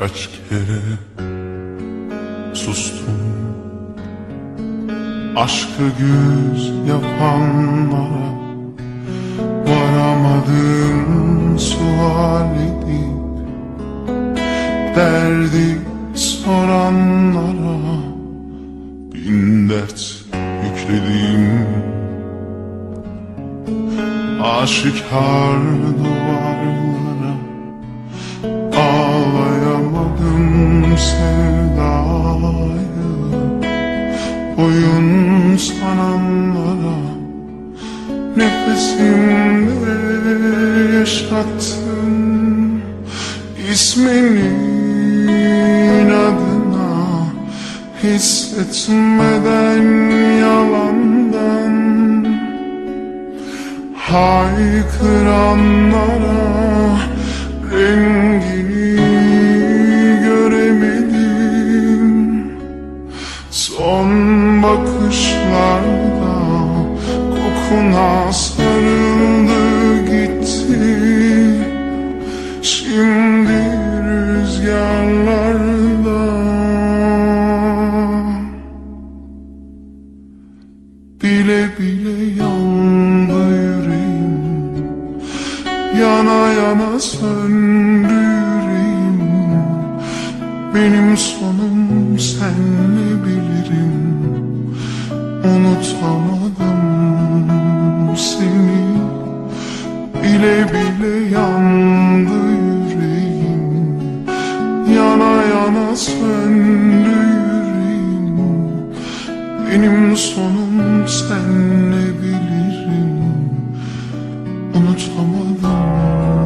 Kaç kere sustum. Aşkı güz yapanlara Varamadım sual edip Derdi soranlara Bin dert yükledim Aşikar duvarlara Nefesimde yaşattım İsminin adına Hissetmeden yalandan Haykıranlara rengini göremedim. Son kokuna sarıldı gitti. Şimdi rüzgarlarda. Bile bile yandı yüreğim. Yana söndü yüreğim. Benim sonum sen ne bilirim? Unutamadım Benim sonum sen ne bilirim? Unutamadım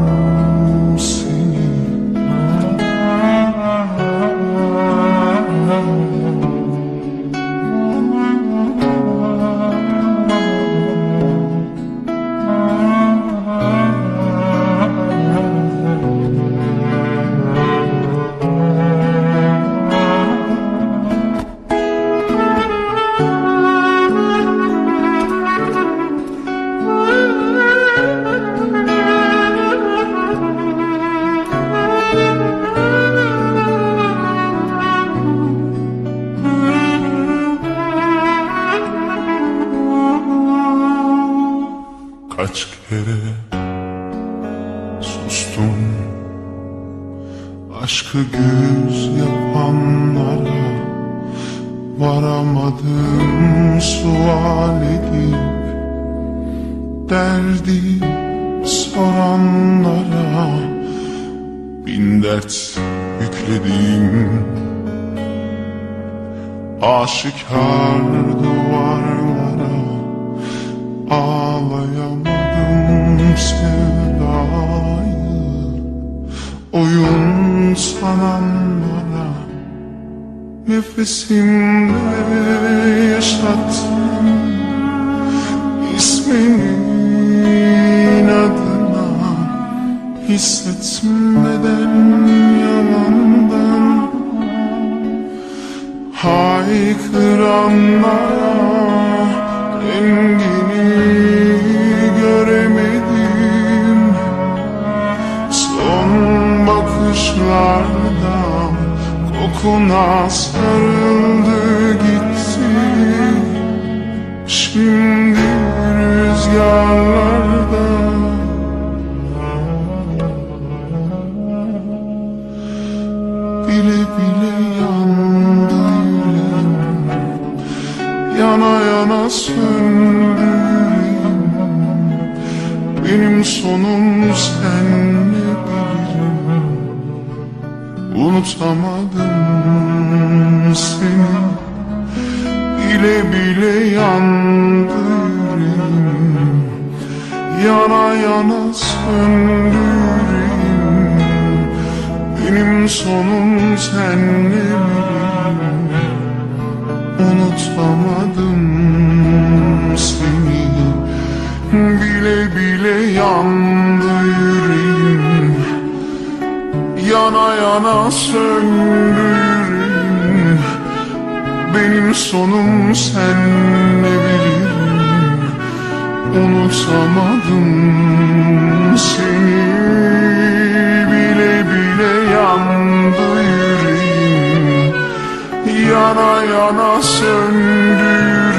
Aşkı güz yapanlara Varamadım sual edip Derdi soranlara Bin dert yükledim Aşikar duvarlara Ağlayamadım sevdayı. Oyun sananlara Nefesimde yaşattım İsminin adına Hissetmeden yalandan. Haykıranlara rengini bakışlarda kokuna sarıldı gitti Şimdi rüzgarlarda Bile bile yandı yüreğim Yana yana söndü Benim sonum sen ne bilirim Unutamadım seni. Bile bile yandı yüreğim. Yana yana söndü Benim sonum sen ne bilirim Unutamadım seni. Bile bile yandı bana söndürün Benim sonum sen ne bilirim Unutamadım seni. Bile bile yandı yüreğim. Yana yana söndürün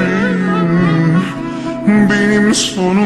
Benim sonum